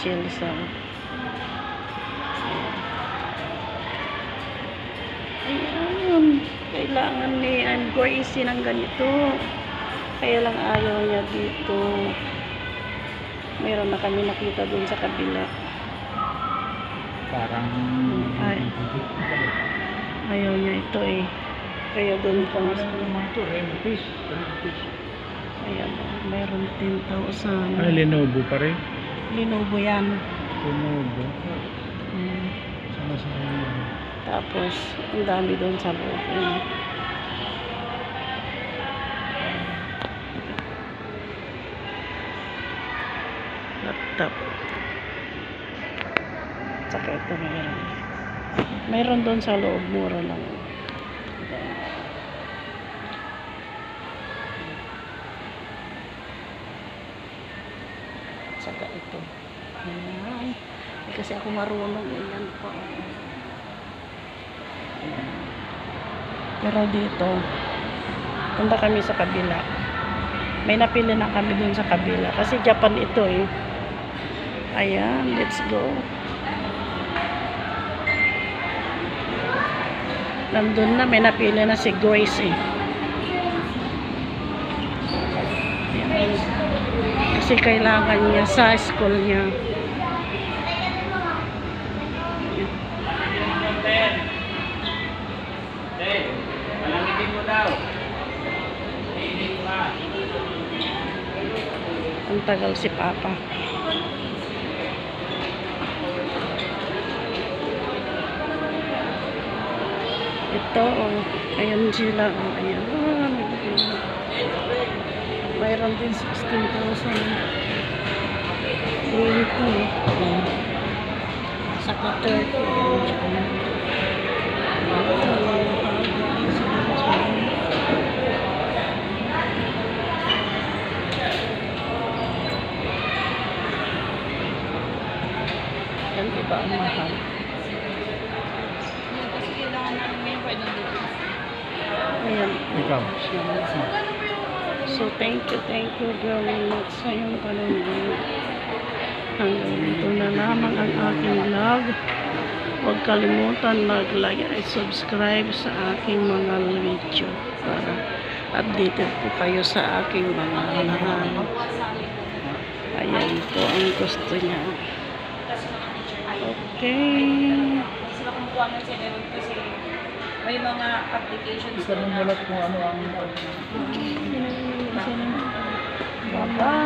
Shelsa. Ayan. Kailangan ni Ann Gracie ng ganito. Kaya lang ayaw niya dito. Meron na kami nakita dun sa kabila. Parang... Ay. Ayaw niya ito eh. Kaya dun pa Ano naman ito? Ayan, mayroon 10,000. Ay, Lenovo pa rin. Linobo yan. Lenovo. Mm. Sana sa kanya. Tapos, ang dami doon sa loob. Ayan. Laptop. Tsaka ito mayroon. Mayroon doon sa loob. Mura lang. Tsaka ito. Ayan. Kasi ako marunong. Ayan po. Pero dito, punta kami sa kabila. May napili na kami dun sa kabila. Kasi Japan ito eh. Ayan, let's go. Nandun na, may napili na si Grace eh. Ayan. Kasi kailangan niya sa school niya. Ang tagal si Papa. Ito, oh. Ayan sila, oh. Ayan. Ah, Mayroon din 16,000. 20. Oh. Saka 30. Ayan. Yan, iba ang mahal. Ayan. Ikaw. So, thank you, thank you very much sa iyong panonood. Hanggang dito na lamang ang aking vlog. Huwag kalimutan mag-like at subscribe sa aking mga video para updated po kayo sa aking mga lahat. Ayan po ang gusto niya. Okay. Sila kumukuha ng kasi may mga applications nang na mulat kung ano ang... Bye-bye.